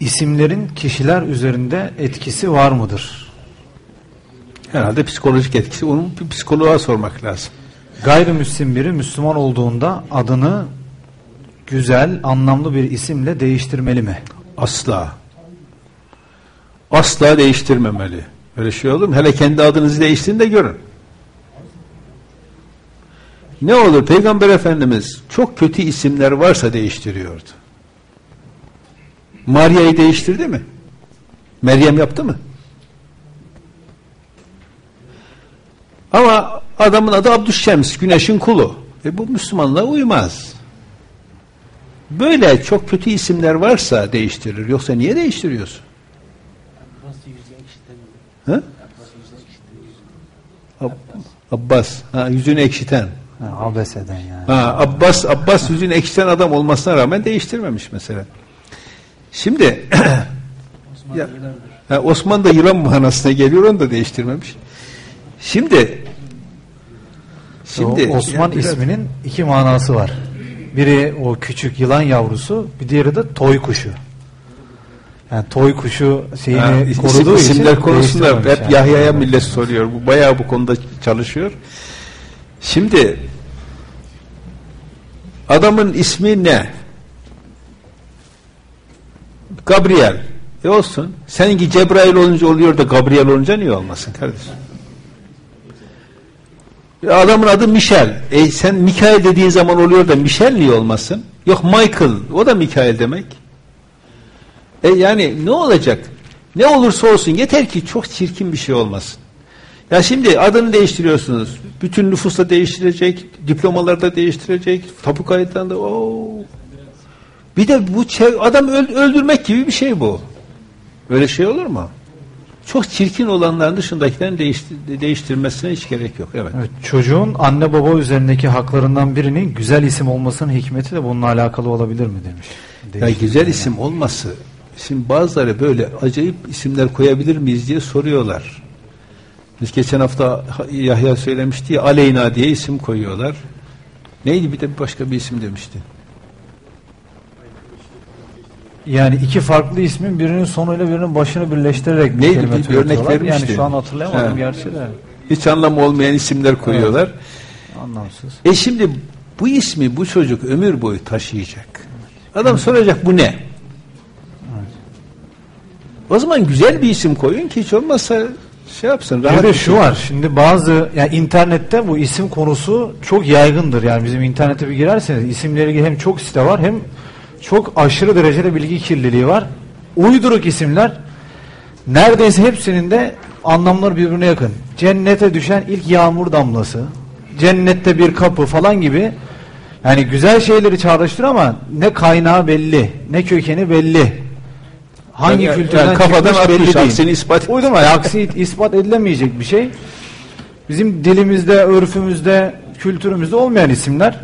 isimlerin kişiler üzerinde etkisi var mıdır? Herhalde psikolojik etkisi. Onu bir psikoloğa sormak lazım. Gayrimüslim biri Müslüman olduğunda adını güzel, anlamlı bir isimle değiştirmeli mi? Asla. Asla değiştirmemeli. Öyle şey olur mu? Hele kendi adınızı değiştirin de görün. Ne olur Peygamber Efendimiz çok kötü isimler varsa değiştiriyordu. Maria'yı değiştirdi mi? Meryem yaptı mı? Ama adamın adı Abdüşşems, güneşin kulu. E bu Müslümanlığa uymaz. Böyle çok kötü isimler varsa değiştirir. Yoksa niye değiştiriyorsun? Ha? Ab Abbas. Ha, yüzünü ekşiten. Ha, abeseden yani. Ha, Abbas Abbas yüzünü ekşiten adam olmasına rağmen değiştirmemiş mesela. Şimdi Osman Ya. ha, Osman da yılan manasına geliyor onu da değiştirmemiş. Şimdi şimdi O Osman yani isminin iki manası var. Biri o küçük yılan yavrusu, bir diğeri de toy kuşu. Yani toy kuşu şeyini Ha, isim- koruduğu için isimler konusunda hep yani. Yahya'ya millet soruyor. Bu bayağı bu konuda çalışıyor. Şimdi adamın ismi ne? Gabriel. E olsun. Seninki Cebrail olunca oluyor da Gabriel olunca niye olmasın kardeşim? E adamın adı Michel. E sen Mikael dediğin zaman oluyor da Michel niye olmasın? Yok Michael. O da Mikael demek. E yani ne olacak? Ne olursa olsun yeter ki çok çirkin bir şey olmasın. Ya şimdi adını değiştiriyorsunuz. Bütün nüfusta değiştirecek, diplomalarda değiştirecek, tapu kayıtlarında. Oo. Bir de bu adam öl- öldürmek gibi bir şey bu. Öyle şey olur mu? Çok çirkin olanların dışındakilerin değiştir- değiştirmesine hiç gerek yok. Evet. Evet, çocuğun anne baba üzerindeki haklarından birinin güzel isim olmasının hikmeti de bununla alakalı olabilir mi demiş. Ya güzel yani. isim olması. Şimdi bazıları böyle acayip isimler koyabilir miyiz diye soruyorlar. Biz geçen hafta Yahya söylemişti ya Aleyna diye isim koyuyorlar. Neydi bir de başka bir isim demişti. Yani iki farklı ismin birinin sonuyla birinin başını birleştirerek bir Neydi? kelime Bir örnek vermişti. Yani şu an hatırlayamadım He. gerçi de. Hiç anlamı olmayan isimler koyuyorlar. Anlamsız. E şimdi bu ismi bu çocuk ömür boyu taşıyacak. Adam soracak bu ne? O zaman güzel bir isim koyun ki hiç olmazsa şey yapsın. Bir Rahat de bir şu var. Şimdi bazı yani internette bu isim konusu çok yaygındır. Yani bizim internete bir girerseniz isimle ilgili hem çok site var hem çok aşırı derecede bilgi kirliliği var. Uyduruk isimler neredeyse hepsinin de anlamları birbirine yakın. Cennete düşen ilk yağmur damlası, cennette bir kapı falan gibi yani güzel şeyleri çağrıştırır ama ne kaynağı belli, ne kökeni belli. Hangi Yani- kültürden yani kafadan çıkmış belli değil. aksini ispat Uydurma ya, aksi ispat edilemeyecek bir şey. Bizim dilimizde, örfümüzde, kültürümüzde olmayan isimler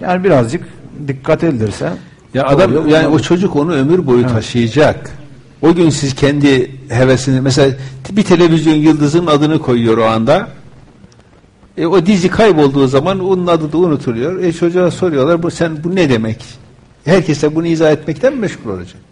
yani birazcık dikkat edilirse Ya adam Doğru, yani o çocuk onu ömür boyu taşıyacak. O gün siz kendi hevesini mesela bir televizyon yıldızının adını koyuyor o anda. E, o dizi kaybolduğu zaman onun adı da unutuluyor. E çocuğa soruyorlar bu sen bu ne demek? Herkese bunu izah etmekten meşgul olacak?